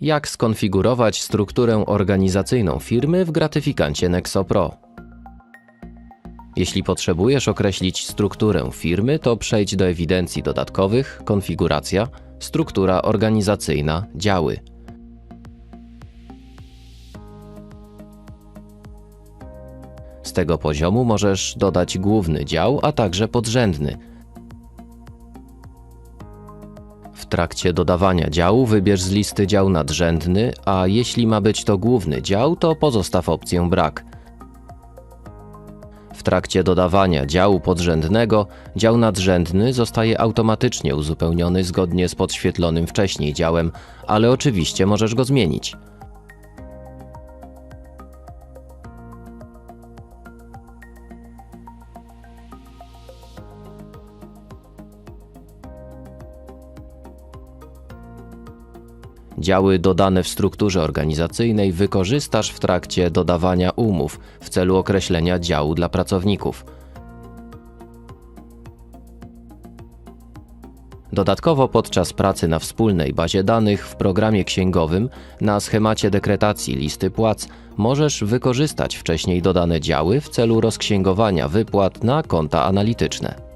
Jak skonfigurować strukturę organizacyjną firmy w gratyfikancie Nexo Pro? Jeśli potrzebujesz określić strukturę firmy, to przejdź do ewidencji dodatkowych, konfiguracja, struktura organizacyjna, działy. Z tego poziomu możesz dodać główny dział, a także podrzędny. Trakcie dodawania działu wybierz z listy dział nadrzędny, a jeśli ma być to główny dział, to pozostaw opcję brak. W trakcie dodawania działu podrzędnego, dział nadrzędny zostaje automatycznie uzupełniony zgodnie z podświetlonym wcześniej działem, ale oczywiście możesz go zmienić. Działy dodane w strukturze organizacyjnej wykorzystasz w trakcie dodawania umów w celu określenia działu dla pracowników. Dodatkowo podczas pracy na wspólnej bazie danych w programie księgowym na schemacie dekretacji listy płac możesz wykorzystać wcześniej dodane działy w celu rozksięgowania wypłat na konta analityczne.